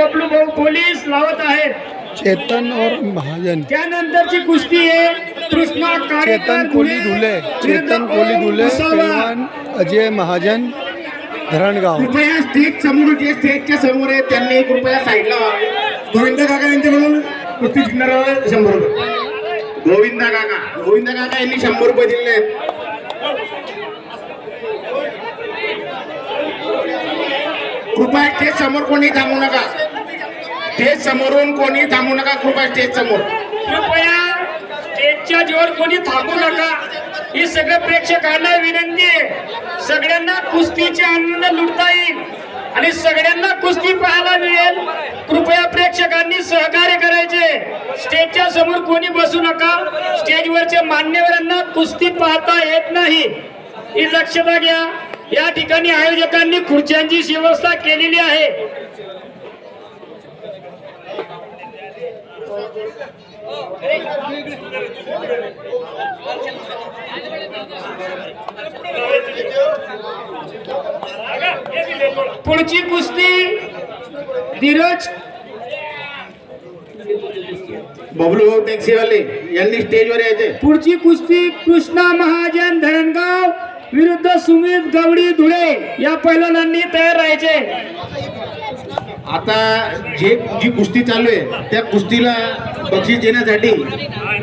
बबलू भाऊ पोलीस लावत आहेत. चेतन और महाजन. त्यानंतरची कुस्ती आहे. कृष्णा चेतन कोली धुले. चेतन कोली धुले पहलवान अजय महाजन धरणगाव. कृपया स्टेज समोर जे स्टेजच्या समोर आहे त्यांनी कृपया साईडला व्हावे गोविंद काका यांच्याकडून कुस्ती जिंकणारा शंभर रुपये. गोविंदा काका. गोविंदा काका यांनी शंभर रुपये दिले आहेत. कृपया स्टेज समोर कोणी थांबू नका. स्टेज समोरून कोणी थांबू नका कृपया स्टेज समोर. कृपया स्टेजच्या जोर कोणी थांबू नका. ही सगळ्या प्रेक्षकांना विनंती आहे. सगळ्यांना कुस्तीचे आनंद लुटता येईल आणि सगळ्यांना कुस्ती पाहायला मिळेल. कृपया प्रेक्षकांनी सहकार्य करायचे. स्टेजच्या समोर कोणी बसू नका. स्टेजवरच्या मान्यवरांना कुस्ती पाहता येत नाही. ही लक्षता घ्या. या ठिकाणी आयोजकांनी खुर्च्यांची व्यवस्था केलेली आहे. पुढची कुस्ती धीरज बबलू भाऊ टॅक्सीवाले यांनी स्टेजवर यायचे. पुढची कुस्ती कृष्णा महाजन धरणगाव विरुद्ध सुमित गवडी धुळे या पैलवानांनी तयार राहायचे. आता जे जी कुस्ती चालू आहे त्या कुस्तीला बक्षीस देण्यासाठी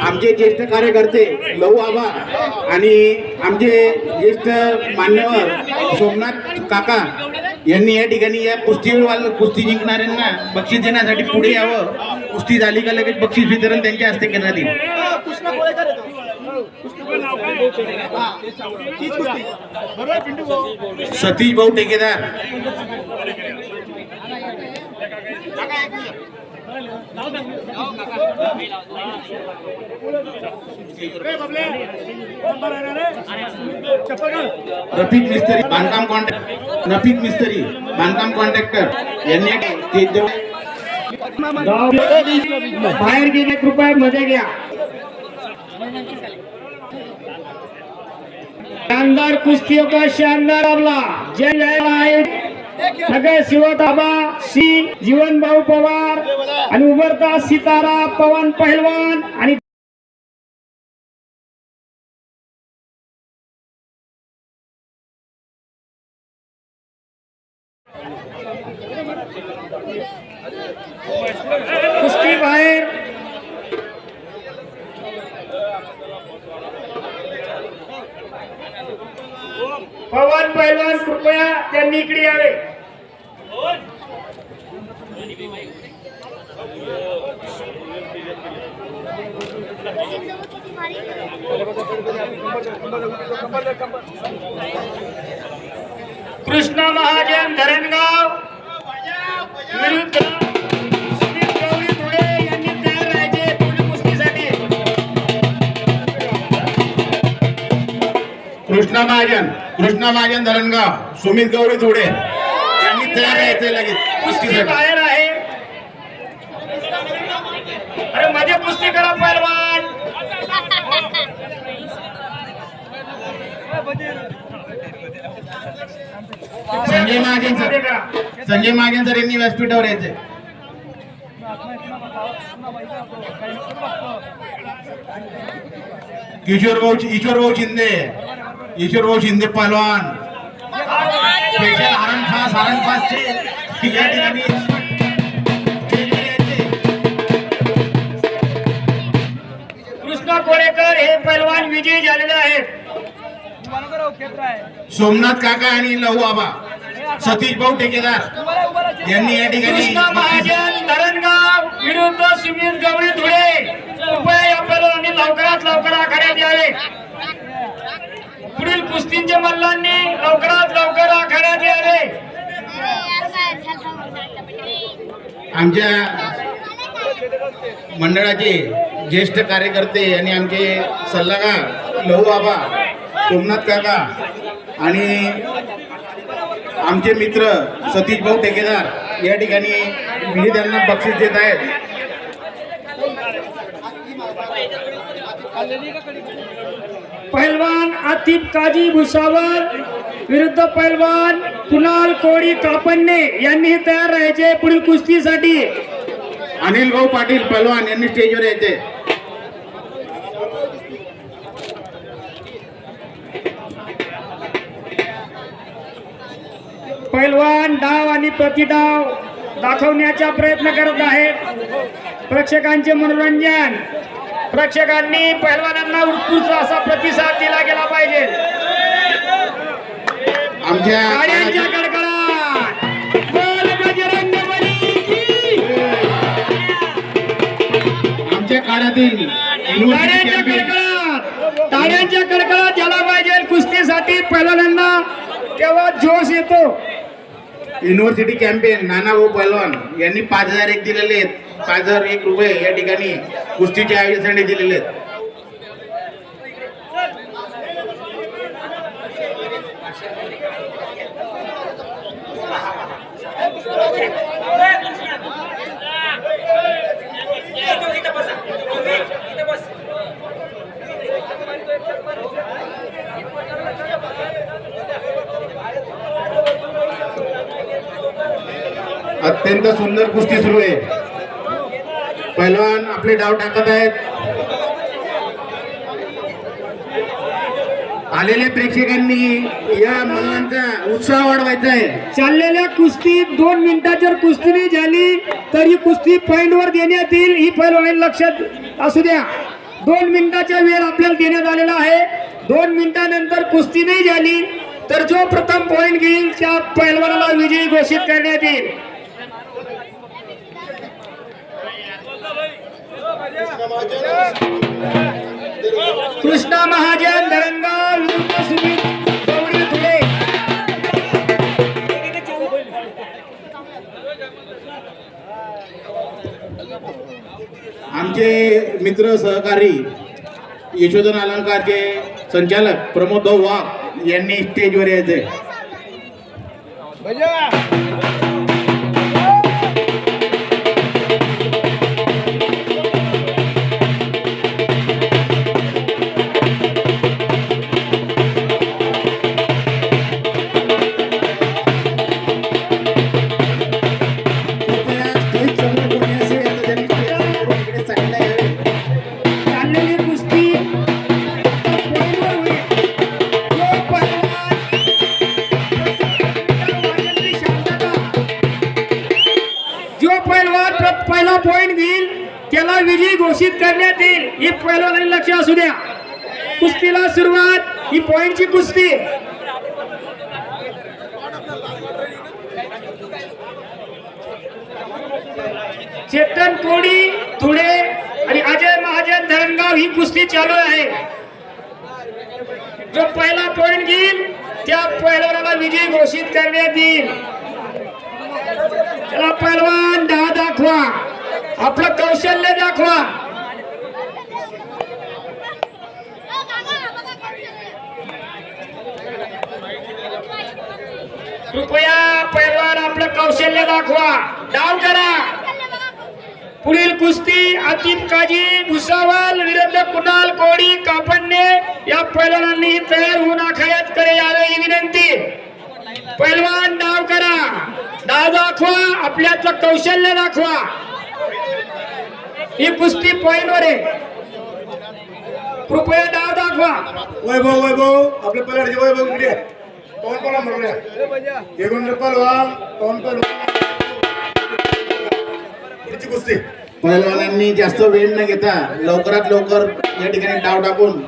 आमचे ज्येष्ठ कार्यकर्ते लहू आबा आणि आमचे ज्येष्ठ मान्यवर सोमनाथ काका यांनी या ठिकाणी या कुस्तीवाल कुस्ती जिंकणाऱ्यांना बक्षीस देण्यासाठी पुढे यावं. कुस्ती झाली का लगेच बक्षीस वितरण त्यांच्या हस्ते करण्यात येईल. सतीश भाऊ ठेकेदार. रफिक मिस्त्री, बांधकाम कॉन्ट्रॅक्ट रफिक मिस्त्री, बांधकाम कृपया मध्ये घ्या. शानदार कुस्तियों का शानदार आपला. जय जय नगर शिवताबा सी जीवन भाऊ पवार आणि उभरता सितारा पवन पहलवान आणि कुस्ती बाहेर पवन पैलवान कृपया त्यांनी इकडे यावे. कृष्णा महाजन धरणगाव विरुद्ध यांनी तयार राहायचे कृष्णा महाजन कृष्णा महाजन धरणगाव. सुमित गौरी धुडे. यांनी तयार राहायचे लगेच. कुस्ती कुस्तीसाठी बाहेर आहे. अरे मध्ये कुस्ती करा पैलवान. संजय महाजन सर संजय महाजन सर यांनी व्यासपीठावर यायचे. किशोर भाऊ ईश्वर भाऊ शिंदे. ईश्वर भाऊ शिंदे पहलवान स्पेशल हरण खास हरण खासचे या ठिकाणी स्टेजवर यायचे. कृष्णा कोरेकर हे पैलवान विजयी झालेले आहेत सोमनाथ काका आणि लहू आबा सतीश भाऊ ठेकेदार यांनी या ठिकाणी महाजन धरणगाव विरुद्ध सुमित गवळी धुळे कृपया या पैलवानांनी लवकरात लवकर आखाड्यात यावे पुढील कुस्तींच्या मल्लांनी लवकरात लवकर आखाड्यात यावे. आमच्या मंडळाचे ज्येष्ठ कार्यकर्ते आणि आमचे सल्लागार लहू बाबा सोमनाथ काका आणि आमचे मित्र सतीश भाऊ ठेकेदार या ठिकाणी विजेत्यांना बक्षीस देत आहेत. पहलवान आतिफ काजी भुसावळ विरुद्ध पहलवान कुणाल कोळी कापण्णे यांनी तयार राहायचे पुढील कुस्तीसाठी. अनिल भाऊ पाटील पहलवान यांनी स्टेजवर यायचे. पैलवान डाव आणि प्रतिडाव दाखवण्याचा प्रयत्न करत आहेत. प्रेक्षकांचे मनोरंजन. प्रेक्षकांनी पैलवानांना उत्कृष्ट असा प्रतिसाद दिला गेला पाहिजे. आमच्या. आमच्या काळातील टाळ्यांच्या कडकडाट. टाळ्यांच्या कडकडाट झाला पाहिजे कुस्तीसाठी पैलवानांना तेव्हा जोश येतो? युनिव्हर्सिटी चॅम्पियन नानाभाऊ पहलवान यांनी पाच हजार एक दिलेले आहेत. पाच हजार एक रुपये या ठिकाणी कुस्तीच्या आयोजनासाठी दिलेले आहेत. अत्यंत सुंदर कुस्ती सुरू आहे. पहलवान आपले डाव टाकत आहेत. आलेल्या प्रेक्षकांनी या मुलांचा उत्साह वाढवायचा आहे. चाललेल्या कुस्तीत दोन मिनिटात जर कुस्ती नाही झाली तर ही कुस्ती पॉइंटवर देण्यात येईल ही पैलवान लक्षात असू द्या. दोन मिनिटाचा वेळ आपल्याला देण्यात आलेला आहे. दोन मिनिटानंतर कुस्ती नाही झाली तर जो प्रथम पॉइंट घेईल त्या पैलवानाला विजयी घोषित करण्यात येईल. कृष्णा महाजन धरणगाव विरुद्ध सुमित धुळे आमचे मित्र सहकारी यशोधन अलंकारचे संचालक प्रमोद वाघ यांनी स्टेजवर यायचे कृपया पैलवान आपलं कौशल्य दाखवा. डाव करा. पुढील कुस्ती अतिम काजी भुसावल विरुद्ध कुणाल कोडी कापडणे या पैलवानांनी तयार होऊन आखाड्यात करे यावे ही विनंती. पैलवान डाव करा. डाव दाखवा. आपल्याचं कौशल्य दाखवा. ही कुस्ती पॉईंटवर आहे. कृपया डाव दाखवा. वैभव वैभव. आपले पलाडचे वैभव इकडे पवन पला म्हणूया एकूण पलवान पवन पलवान पुढची कुस्ती. पहलवानांनी जास्त वेळ न घेता लवकरात लवकर या ठिकाणी डाव टाकून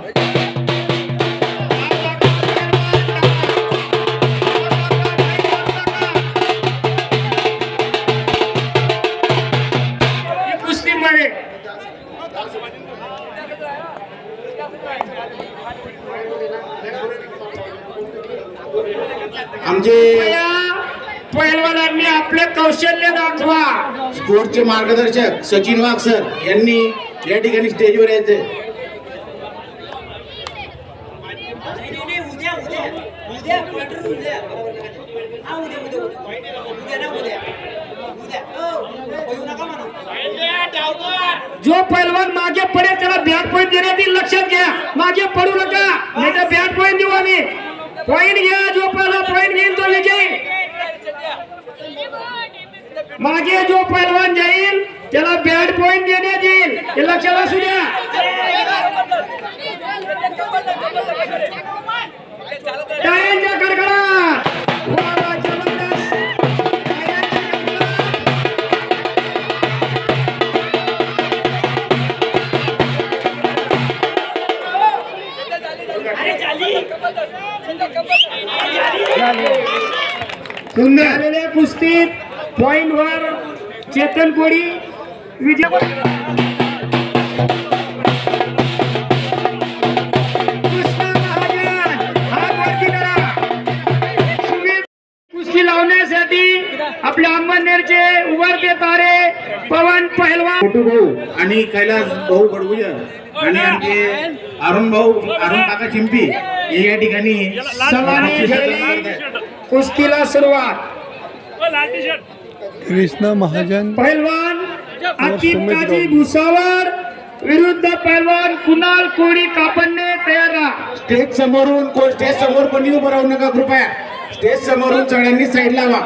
कृपया पैलवानांनी आपले कौशल्य दाखवा स्पोर्टचे मार्गदर्शक सचिन वाघ सर यांनी या ठिकाणी स्टेजवर यायचे. उद्या उद्या उद्या क्वार्टर उद्या. उद्या उद्या उद्या. उद्या ना उद्या. उद्या. येऊ नका म्हणा. जो पैलवान मागे पडेल त्याला बॅट पॉईंट देण्यात येईल लक्षात घ्या. मागे पडू नका. नाही तर बॅट पॉईंट देऊ आम्ही. पॉइंट घ्या जो पहिला पॉइंट घेईल तो विजयी मागे जो पैलवान जाईल त्याला बॅड पॉइंट देण्यात येईल हे लक्षात असू द्या टाळ्यांच्या सुमित कुस्ती लावण्यासाठी आपल्या अंबरनेरचे उभारते तारे पवन पहलवान. छोटू भाऊ आणि कैलास भाऊ बडगुजर आणि आमचे अरुण भाऊ अरुण काका चिंपी हे या ठिकाणी. कुस्तीला सुरुवात. कृष्णा महाजन अतिकाजी गौड. भुसावर विरुद्ध पहलवान कुणाल कोळी कापडणे तयार राहा. स्टेज समोरून कोण स्टेज समोर कोणी उभं राहू नका कृपया. स्टेज समोरून सगळ्यांनी साईड लावा.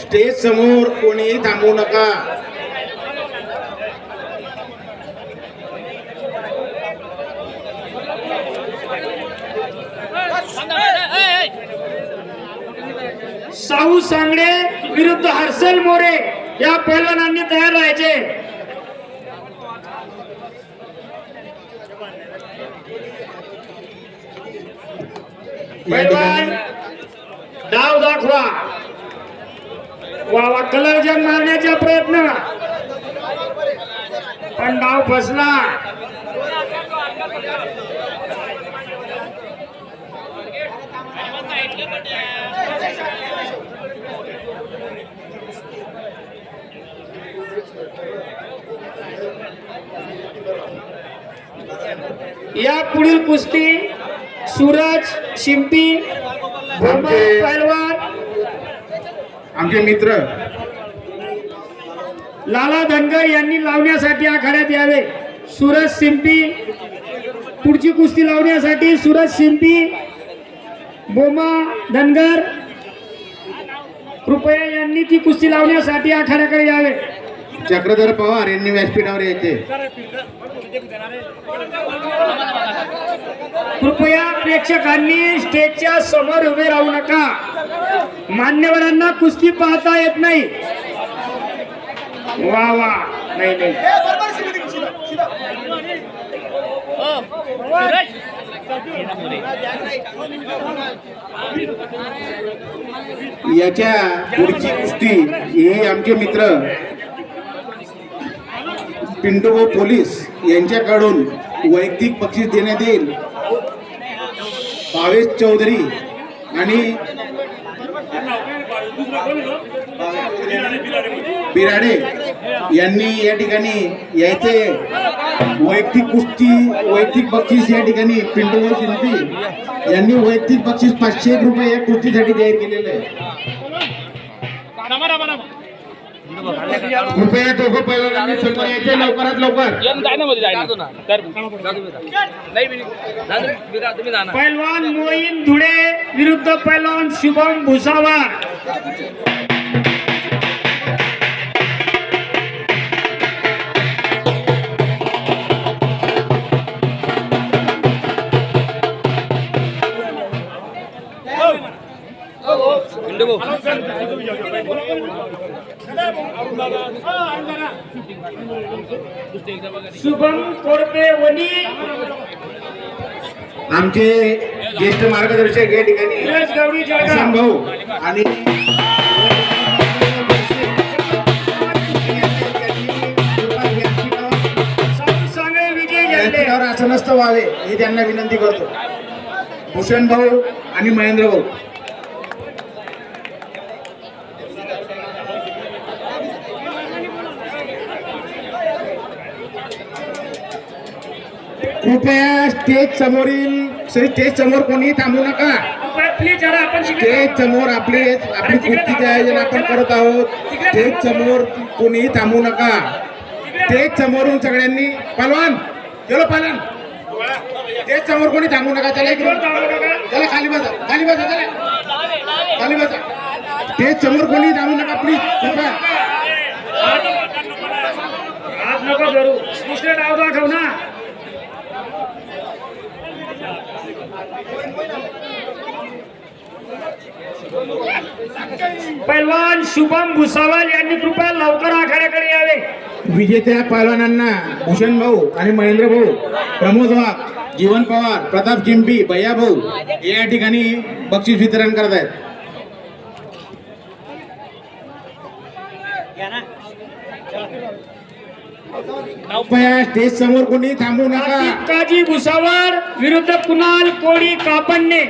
स्टेज समोर कोणी थांबू नका. साहू सांगडे विरुद्ध हर्षल मोरे या पैलवानांनी तयार राहायचे. पैलवान डाव दाखवा. वा वा कलर जग मारण्याचा प्रयत्न. पण डाव फसला. या पुढील कुस्ती सूरज शिंपी आमचे मित्र. लाला धनगर यांनी लावण्यासाठी आखाड्यात यावे. सूरज शिंपी. पुढची कुस्ती लावण्यासाठी सूरज शिंपी बोमा धनगर. कृपया यांनी ती कुस्ती लावण्यासाठी आखाड्याकडे यावे. चक्रधर पवार यांनी व्यासपीठावर यायचे कृपया प्रेक्षकांनी स्टेजच्या समोर उभे राहू नका. मान्यवरांना कुस्ती पाहता येत नाही. वा वा. नाही नाही. याच्या पुढची कुस्ती ही आमचे मित्र पिंटू पोलीस यांच्याकडून वैयक्तिक बक्षीस देण्यात येईल. भावेश चौधरी आणि बिराडे यांनी या ठिकाणी यायचे वैयक्तिक कुस्ती वैयक्तिक बक्षीस या ठिकाणी पिंटू शिंपी यांनी वैयक्तिक बक्षीस पाचशे रुपये या कुस्तीसाठी जाहीर केलेलं आहे. कृपया दोघं पहिल्यांदा समोर यायचे लवकरात लवकर. पैलवान मोईन धुळे विरुद्ध पैलवान शुभम भुसावार शुभम कोरपे वनी. आमचे ज्येष्ठ मार्गदर्शक या ठिकाणी किसन भाऊ आणि असं नसतं व्हावे ही त्यांना विनंती करतो. भूषण भाऊ आणि महेंद्र भाऊ. कृपया स्टेज समोरील स्टेज समोर कोणी थांबू नका. प्लीज जरा आपण शिकले स्टेज समोर आपले आपली कुस्तीचे आयोजन आपण करत आहोत. स्टेज समोर कोणी थांबू नका. स्टेज समोरून सगळ्यांनी पलवान चलो पलवान. स्टेज समोर कोणी थांबू नका. चला इकडून. त्याला खाली बसा. खाली बसा त्याला खाली बसा. ते समोर कोणी जाऊ नका प्लीज कृपया हात नको करू दुसरे नाव दाखव ना. पैलवान शुभम भुसावल यांनी कृपया लवकर आखाड्याकडे यावे. विजेत्या पहलवानांना भूषण भाऊ आणि महेंद्र भाऊ प्रमोद वाघ जीवन पवार प्रताप चिंपी भैया भाऊ या ठिकाणी बक्षीस वितरण करत आहेत कृपया स्टेज समोर कोणी थांबू नका. काजी भुसावळ विरुद्ध कुणाल कोळी कापण्णे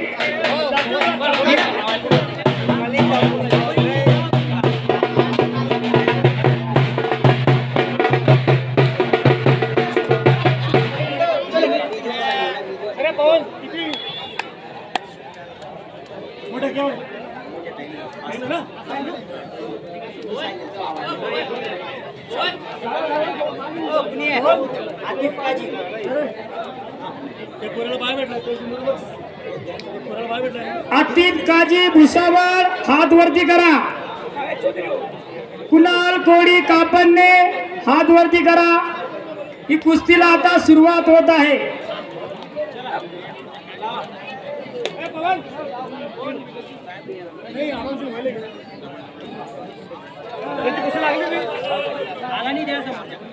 कुस्तीला आता सुरुवात होत आहे.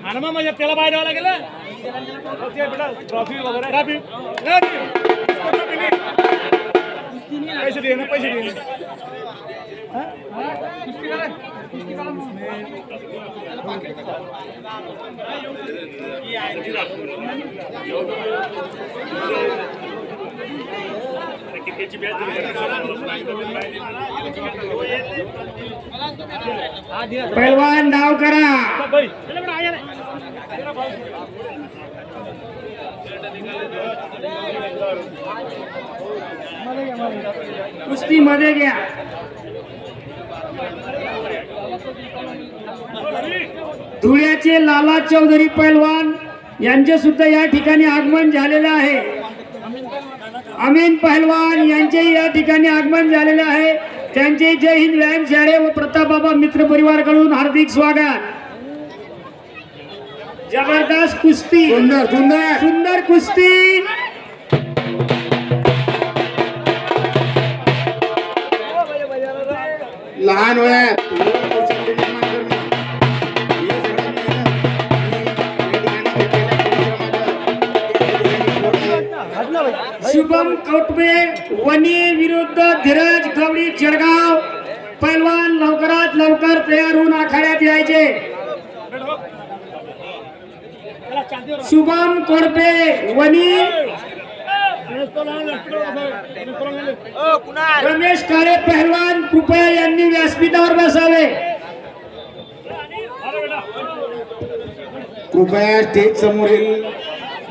आणि म्हणजे त्याला बाहेर द्यावं लागेल ट्रॉफी वगैरे. पैसे दे पैसे दे पैलवान डाव करा। कुस्ती मध्ये घ्या धुळ्याचे लाला चौधरी पैलवान यांचे सुद्धा या ठिकाणी आगमन झालेलं आहे. अमीन पहलवान यांचेही या ठिकाणी आगमन झालेले आहे. त्यांचे जय हिंद व्यायाम शाळे व प्रतापबाबा मित्र परिवारकडून हार्दिक स्वागत. जबरदस्त कुस्ती. सुंदर सुंदर. सुंदर कुस्ती. लहान वयात. शुभम कौटबे वनी विरुद्ध धीरज गवळी जळगाव. पैलवान लवकरात लवकर तयार होऊन आखाड्यात यायचे. शुभम कोडपे वनी. रमेश काळे पहलवान कृपया यांनी व्यासपीठावर बसावे. कृपया स्टेज समोरील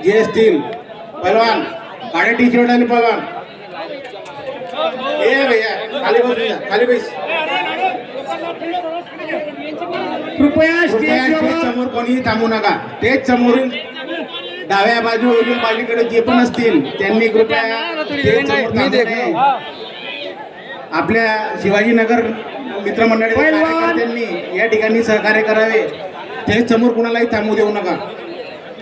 जे असतील पहलवान. काळ्या टी शर्ट आणि पहलवान ए भैया खाली बस भैया, खाली बस. कृपया स्टेज समोर कोणीही थांबू नका. स्टेज समोरील डाव्या बाजू उजव्या बाजूकडे जे पण असतील त्यांनी कृपया. आपल्या शिवाजीनगर मित्रमंडळी कार्यकर्त्यांनी या ठिकाणी सहकार्य करावे. स्टेज समोर कुणालाही थांबू देऊ नका.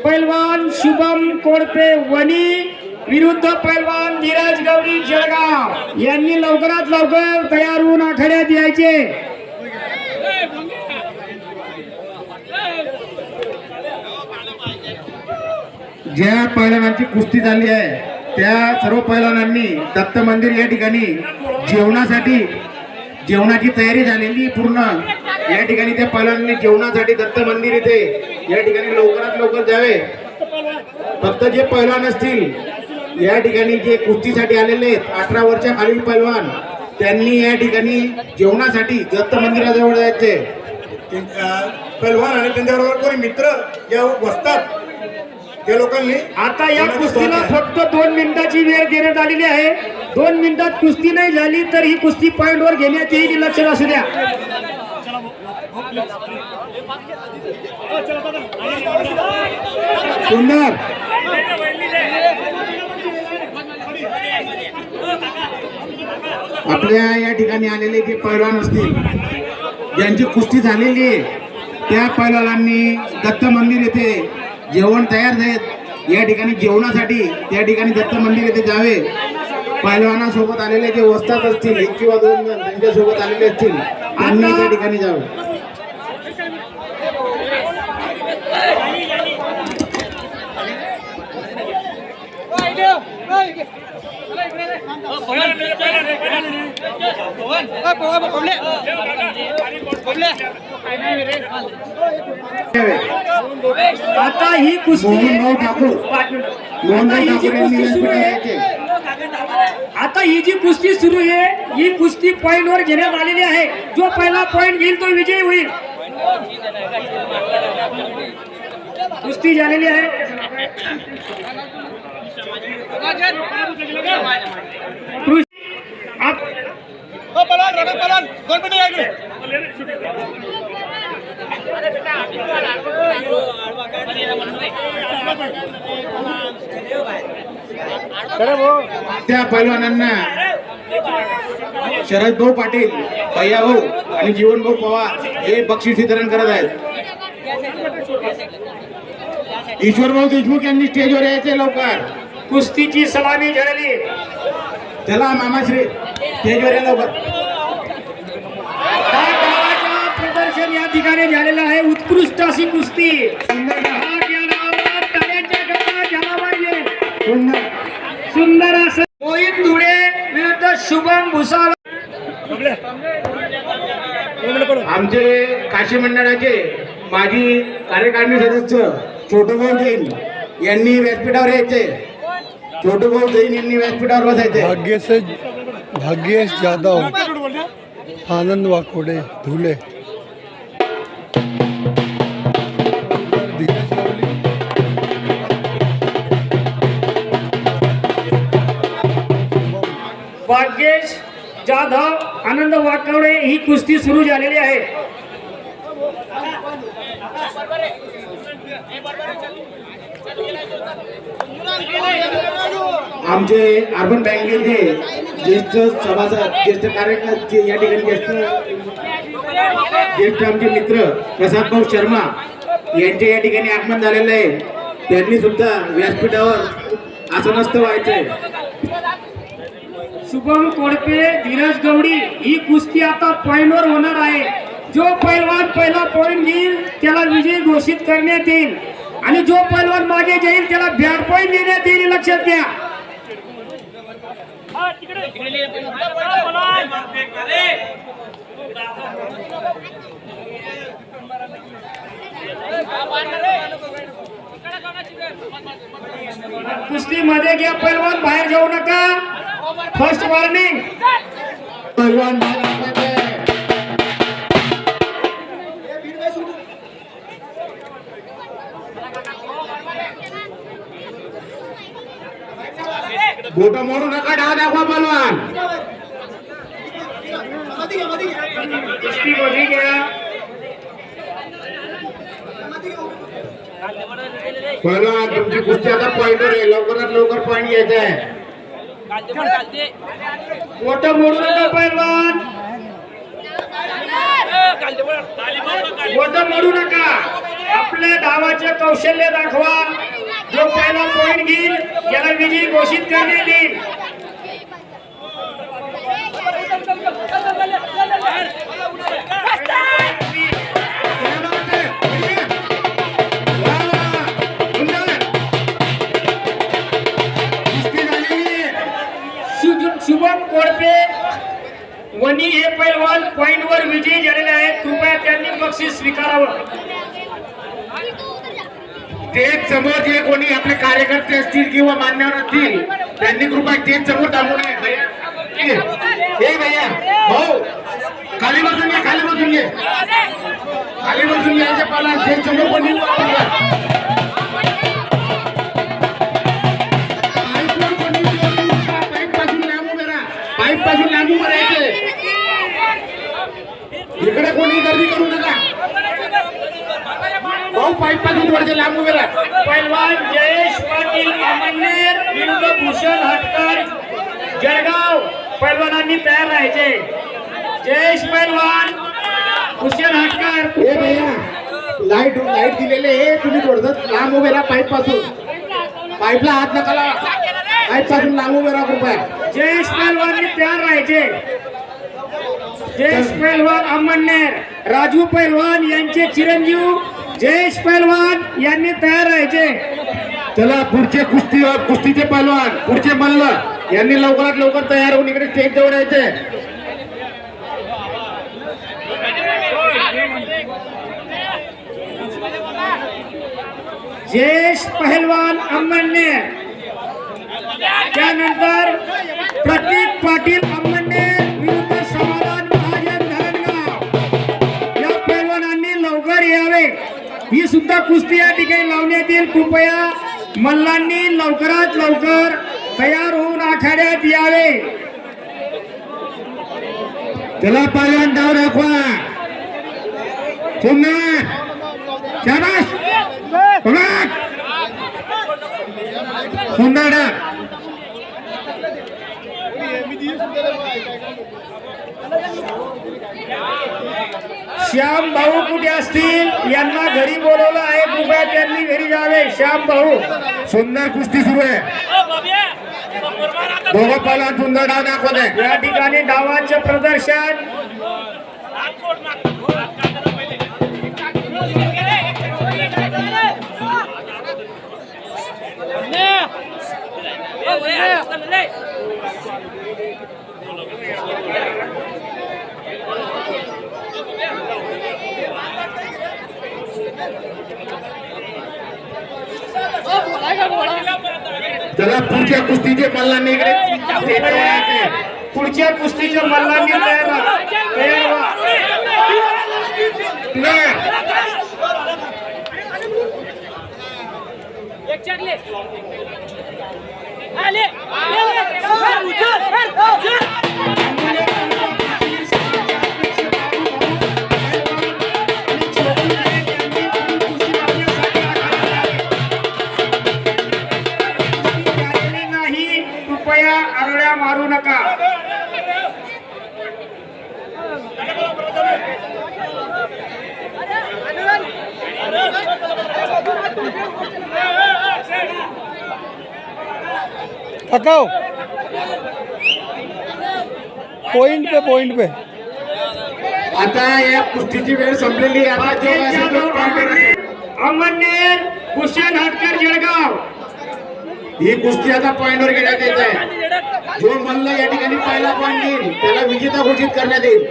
पैलवान शुभम कोडपे वनी विरुद्ध पैलवान धीरज गौरी जळगाव यांनी लवकरात लवकर तयार होऊन आखाड्यात यायचे. ज्या पैलवानांची कुस्ती झाली आहे त्या सर्व पैलवानांनी दत्त मंदिर या ठिकाणी जेवणासाठी जेवणाची तयारी झालेली पूर्ण. या ठिकाणी त्या पैलवानांनी जेवणासाठी दत्त मंदिर इथे या ठिकाणी लवकरात लवकर जावे. फक्त जे पैलवान असतील या ठिकाणी जे कुस्तीसाठी आलेले आहेत अठरा वर्षा खालील पैलवान त्यांनी या ठिकाणी जेवणासाठी दत्त मंदिराजवळ जायचे. पहलवान आणि त्यांच्याबरोबर कोणी मित्र या बसतात? त्या लोकांनी आता या कुस्तीला फक्त दोन मिनिटाची वेळ देण्यात आलेली आहे. दोन मिनिटात कुस्ती नाही झाली तर ही कुस्ती पॉइंट वर घेण्यात येईल हे लक्षात असू द्या. सुंदर. आपल्या या ठिकाणी आलेले जे पैलवान असतील ज्यांची कुस्ती झालेली आहे त्या पैलवानांनी दत्त मंदिर येथे जेवण तयार आहेत या ठिकाणी जेवणासाठी त्या ठिकाणी दत्त मंदिर येथे जावे. पैलवानासोबत आलेले जे वस्तात असतील एक किंवा दोन जण त्यांच्यासोबत आलेले असतील त्यांनी त्या ठिकाणी जावे. आता ही कुस्ती. मोहनभाऊ ठाकूर. आता ही जी ठाकूर यांनी कुस्ती सुरू आहे. आता ही जी कुस्ती सुरू आहे ही कुस्ती पॉइंट वर घेण्यात आलेली आहे. जो पहिला पॉइंट घेईल तो विजयी होईल. कुस्ती झालेली आहे. त्या पैलवानांना शरद भाऊ पाटील भैया भाऊ आणि जीवन भाऊ पवार हे बक्षीस वितरण करत आहेत. ईश्वर भाऊ देशमुख यांनी स्टेजवर यायचे लवकर. कुस्तीची सलामी झालेली चला मामाश्री. स्टेजवर या लवकर. प्रदर्शन या ठिकाणी झालेलं आहे. उत्कृष्ट अशी कुस्ती. सुंदर असं मोहित धुळे विरुद्ध शुभम भुसावळ. आमचे काशी मंडळाचे माजी कार्यकारिणी सदस्य छोटू भाऊ जैन यांनी व्यासपीठावर यायचे. छोटू भाऊ जैन यांनी व्यासपीठावर बसायचे. भाग्येश जाधव. आनंद वाकोडे धुले भाग्येश जाधव आनंद वाकवडे ही कुस्ती सुरू झालेली आहे. आमचे अर्बन बँकेचे ज्येष्ठ सभासद ज्येष्ठ कार्यकर्ते या ठिकाणी ज्येष्ठ ज्येष्ठ आमचे मित्र प्रसाद भाऊ शर्मा यांचे या ठिकाणी आगमन झालेलं आहे. त्यांनी सुद्धा व्यासपीठावर आसनस्थ व्हायचंय शुभम कोडपे धीरज गवडी ही कुस्ती आता पॉईंटवर होणार आहे. जो पैलवान पहिला पॉईंट घेईल त्याला विजय घोषित करण्यात येईल. आणि जो पैलवान मागे जाईल त्याला बॅड पॉइंट देण्यात येईल लक्षात घ्या कुस्ती मध्ये घ्या पैलवान बाहेर जाऊ नका फ़र्स्ट वॉर्निंग पहलवान बाहेर बोट मोडू नका डाव दाखवा बलवान बलवान तुमची कुस्ती आता पॉइंटवर आहे. लवकरात लवकर पॉइंट घ्यायचा आहे. मोठ मोडू नका पैलवान. मोठ मोडू नका. आपल्या धावाचे कौशल्य दाखवा. जो पहिला पॉइंट घेईल. त्याला विजयी घोषित करण्यात येईल. कार्यकर्ते असतील किंवा मान्यवर असतील त्यांनी कृपया स्टेज समोर थांबू नये भैया. हे भैया. भाऊ खाली बसून घे खाली बसून घे खाली बसून घ्यायच्या पाला स्टेज समोर कोणी बसून घ्या. पाईपवर कोणी इकडे कोणी गर्दी करू नका. पाईपपासून थोडेसे लांब उभे राहा. पैलवान जयेश पाटील अमरनेर विरुद्ध भूषण हटकर जळगाव. पैलवानांनी तयार राहायचे. जयेश पैलवान हुसेन हटकर. ए भैया लाइट लाइट दिलेले हे तुम्ही थोडस लांब उभे राहा पाईपपासून. पाईपला हात नका लावा. पाईपपासून लांब उभे राहा कृपया. जयेश पैलवाननी तयार राहायचे. जयेश पैलवान अमननेर राजू पैलवान यांचे चिरंजीव जयेश पैलवान यांनी तयार राहायचे. चला पुढचे कुस्ती कुस्तीचे पहलवान पुढचे मल्ल यांनी लवकरात लवकर तयार होऊन इकडे स्टेज जवळ यायचे. जयेश पहलवान अम्मनेर त्यानंतर प्रतीक पाटील अम्मनेर विरुद्ध समाधान महाजन धरणगाव. या पैलवानांनी लवकर यावे. ही सुद्धा कुस्ती या ठिकाणी लावण्यात येईल. कृपया मल्लांनी लवकरात लवकर तयार होऊन आखाड्यात यावे. त्याला पहलवान डाव दाखवा पुन्हा शाबाश पुन्हा डाव. श्याम भाऊ कुठे असतील? यांना घरी बोलवलं आहे. कृपया त्यांनी घरी जावे. श्याम भाऊ सुंदर कुस्ती सुरू आहे. दोघं पहिला सुंदर डाव दाखवत या ठिकाणी डावांचे प्रदर्शन. त्याला पुढच्या कुस्तीचे मल्लांनी इकडे स्टेज पुढच्या कुस्तीच्या मल्लांनी तयार व्हा. आले. थकाओ पॉइंट पे पॉइंट पे। आता या कुस्तीची वेळ संपलेली. अमननेर हुसेन हटकर जळगाव. ही कुस्ती आता पॉइंटवर घेण्यात येत आहे. जो मल्ल या ठिकाणी पहिला पॉइंट घेईल त्याला विजेता घोषित करण्यात येईल.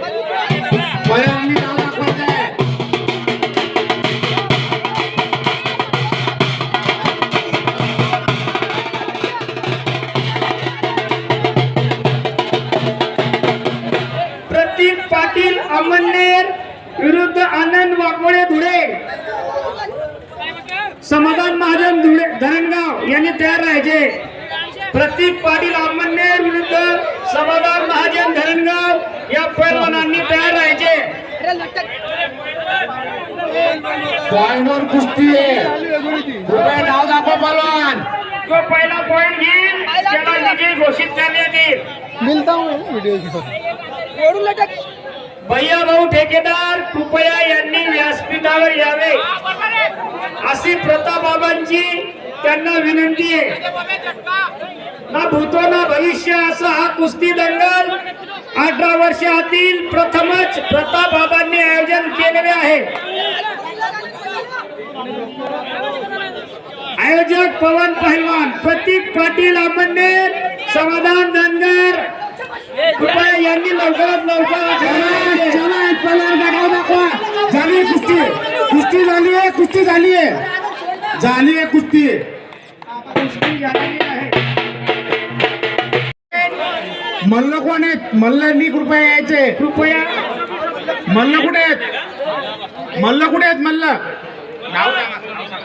प्रतीक पाटील अमननेर विरुद्ध समाधान महाजन धरणगाव या पैलवानांनी तयार राहायचे. पॉइंटवर कुस्ती आहे. नाव दाखवा पहलवान जो पहिला पॉइंट घेईल त्याला विजयी घोषित करण्यात येईल. मिलता हूँ वीडियो के साथ. भैया भाऊ ठेकेदार कृपया यांनी व्यासपीठावर यावे. अशी प्रतापबाबांची त्यांना विनंती आहे ना भूतो ना भविष्य असा हा कुस्ती दंगल अठरा वर्षातील प्रथमच प्रतापबाबांनी आयोजन केलेले आहे. आयोजक पवन पहलवान प्रतीक पाटील आमंडेर समाधान धनगर. कृपया यांनी लवकरात लवकर दाखवा झाली कुस्ती. कुस्ती झाली आहे कुस्ती झाली आहे झाली आहे कुस्ती. झालेली आहे मल्ल कोण आहेत? मल्लांनी कृपया यायचे. कृपया. मल्ल कुठे आहेत? मल्ल कुठे आहेत मल्ल?